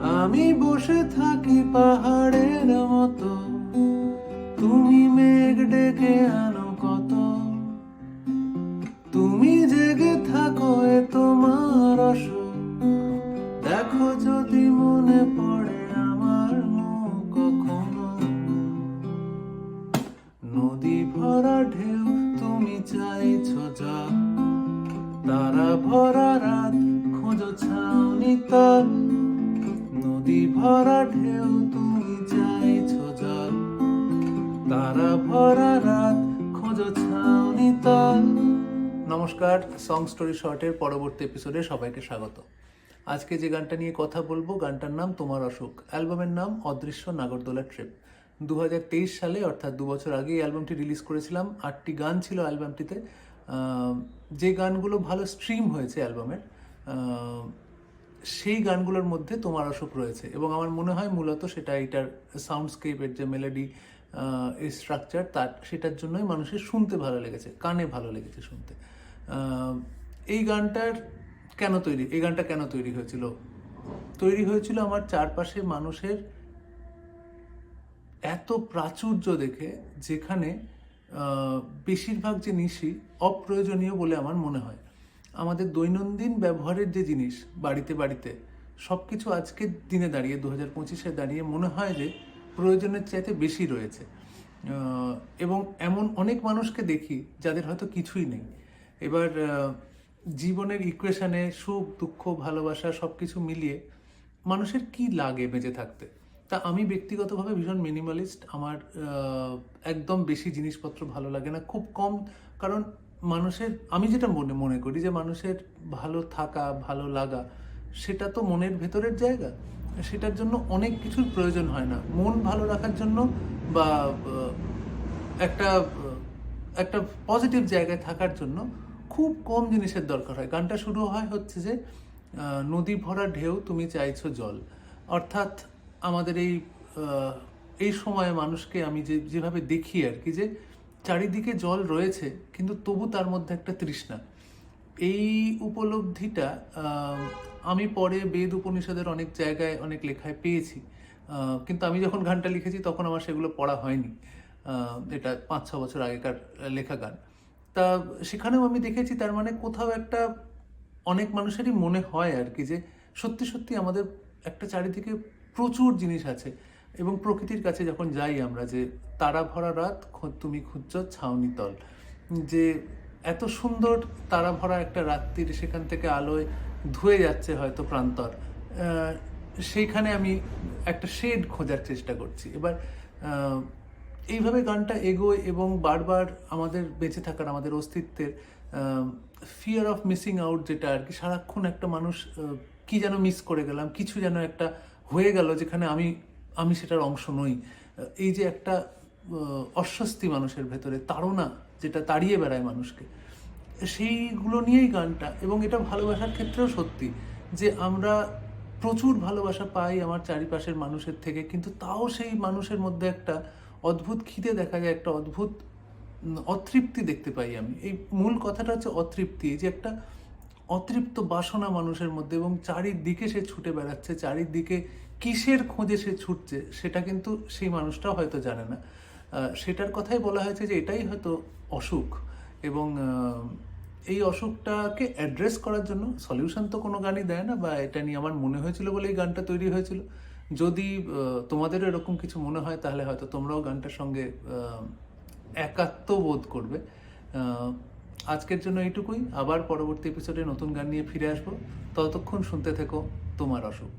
আমি বসে থাকি পাহাড়ের মতো। তুমি মেঘ ডেকে আনো কত। তুমি জেগে থাকো এ তোমার দেখো যদি মনে পড়ে আমার মুখ কখনো। নদী ভরা ঢেউ, তুমি চাইছো যা। তারা ভরা রাত নদী ভরা ঢেউ তুমি জল। তারা ভরা রাত, খোঁজো নমস্কার সং স্টোরি শর্টের পরবর্তী এপিসোডে সবাইকে স্বাগত। আজকে যে গানটা নিয়ে কথা বলব, গানটার নাম তোমার অসুখ। অ্যালবামের নাম অদৃশ্য নাগরদোলা ট্রিপ। দু হাজার তেইশ সালে, অর্থাৎ দু বছর আগে এই অ্যালবামটি রিলিজ করেছিলাম। আটটি গান ছিল অ্যালবামটিতে। যে গানগুলো ভালো স্ট্রিম হয়েছে অ্যালবামের সেই গানগুলোর মধ্যে তোমার অসুখ রয়েছে। এবং আমার মনে হয় মূলত সেটা এটার সাউন্ডস্কেপের যে মেলোডি স্ট্রাকচার তার সেটার জন্যই মানুষের শুনতে ভালো লেগেছে, কানে ভালো লেগেছে শুনতে। এই গানটার কেন তৈরি, এই গানটা কেন তৈরি হয়েছিল? তৈরি হয়েছিল আমার চারপাশে মানুষের এত প্রাচুর্য দেখে, যেখানে বেশিরভাগ জিনিসই অপ্রয়োজনীয় বলে আমার মনে হয়। আমাদের দৈনন্দিন ব্যবহারের যে জিনিস, বাড়িতে বাড়িতে সব কিছু আজকের দিনে দাঁড়িয়ে দু হাজার পঁচিশে দাঁড়িয়ে মনে হয় যে প্রয়োজনের চাইতে বেশি রয়েছে। এবং এমন অনেক মানুষকে দেখি যাদের হয়তো কিছুই নেই। এবার জীবনের ইকুয়েশনে সুখ, দুঃখ, ভালোবাসা সব কিছু মিলিয়ে মানুষের কি লাগে বেঁচে থাকতে? তা আমি ব্যক্তিগতভাবে ভীষণ মিনিমালিস্ট আমার একদম বেশি জিনিসপত্র ভালো লাগে না, খুব কম। কারণ মানুষের, আমি যেটা মনে মনে করি যে মানুষের ভালো থাকা, ভালো লাগা, সেটা তো মনের ভেতরের জায়গা। সেটার জন্য অনেক কিছুর প্রয়োজন হয় না। মন ভালো রাখার জন্য বা একটা একটা পজিটিভ জায়গায় থাকার জন্য খুব কম জিনিসের দরকার হয়। গানটা শুরু হয় হচ্ছে যে নদী ভরা ঢেউ, তুমি চাইছো জল। অর্থাৎ আমাদের এই এই সময়ে মানুষকে আমি যে, যেভাবে দেখি আর কি যে চারিদিকে জল রয়েছে, কিন্তু তবু তার মধ্যে একটা তৃষ্ণা। এই উপলব্ধিটা আমি পরে বেদ উপনিষদের অনেক জায়গায় অনেক লেখায় পেয়েছি। কিন্তু আমি যখন গানটা লিখেছি, তখন আমার সেগুলো পড়া হয়নি। এটা পাঁচ, ছ বছর আগেকার লেখা গান। তা সেখানেও আমি দেখেছি, তার মানে কোথাও একটা অনেক মানুষেরই মনে হয় আর কি যে সত্যি সত্যি আমাদের একটা চারিদিকে প্রচুর জিনিস আছে। এবং প্রকৃতির কাছে যখন যাই আমরা যে তারা ভরা রাত তুমি খুঁজছ ছাউনি তল। যে এত সুন্দর তারা ভরা একটা রাত্রির সেখান থেকে আলোয় ধুয়ে যাচ্ছে হয়তো প্রান্তর সেইখানে আমি একটা শেড খোঁজার চেষ্টা করছি। এবার এইভাবে গানটা এগোয় এবং বারবার আমাদের বেঁচে থাকার, আমাদের অস্তিত্বের ফিয়ার অফ মিসিং আউট যেটা আর কি, সারাক্ষণ একটা মানুষ কি যেন মিস করে গেলাম, কিছু যেন একটা হয়ে গেল যেখানে আমি আমি সেটার অংশ নই। এই যে একটা অস্বস্তি মানুষের ভেতরে, তাড়না যেটা তাড়িয়ে বেড়ায় মানুষকে, সেইগুলো নিয়েই গানটা। এবং এটা ভালোবাসার ক্ষেত্রেও সত্যি যে আমরা প্রচুর ভালোবাসা পাই আমার চারিপাশের মানুষের থেকে, কিন্তু তাও সেই মানুষের মধ্যে একটা অদ্ভুত খিদে দেখা যায়, একটা অদ্ভুত অতৃপ্তি দেখতে পাই আমি। এই মূল কথাটা হচ্ছে অতৃপ্তি, এই যে একটা অতৃপ্ত বাসনা মানুষের মধ্যে এবং চারিদিকে সে ছুটে বেড়াচ্ছে, চারিদিকে কিসের খোঁজে সে ছুটছে সেটা কিন্তু সেই মানুষটাও হয়তো জানে না। সেটার কথাই বলা হয়েছে যে এটাই হয়তো অসুখ এবং এই অসুখটাকে অ্যাড্রেস করার জন্য সলিউশন তো কোনো গানই দেয় না বা এটা নিয়ে আমার মনে হয়েছিল বলে এই গানটা তৈরি হয়েছিল। যদি আহ, তোমাদেরও এরকম কিছু মনে হয় তাহলে হয়তো তোমরাও গানটার সঙ্গে একাত্ম বোধ করবে। আজকের জন্য এইটুকুই। আবার পরবর্তী এপিসোডে নতুন গান নিয়ে ফিরে আসব। ততক্ষণ শুনতে থেকো তোমার অসুখ।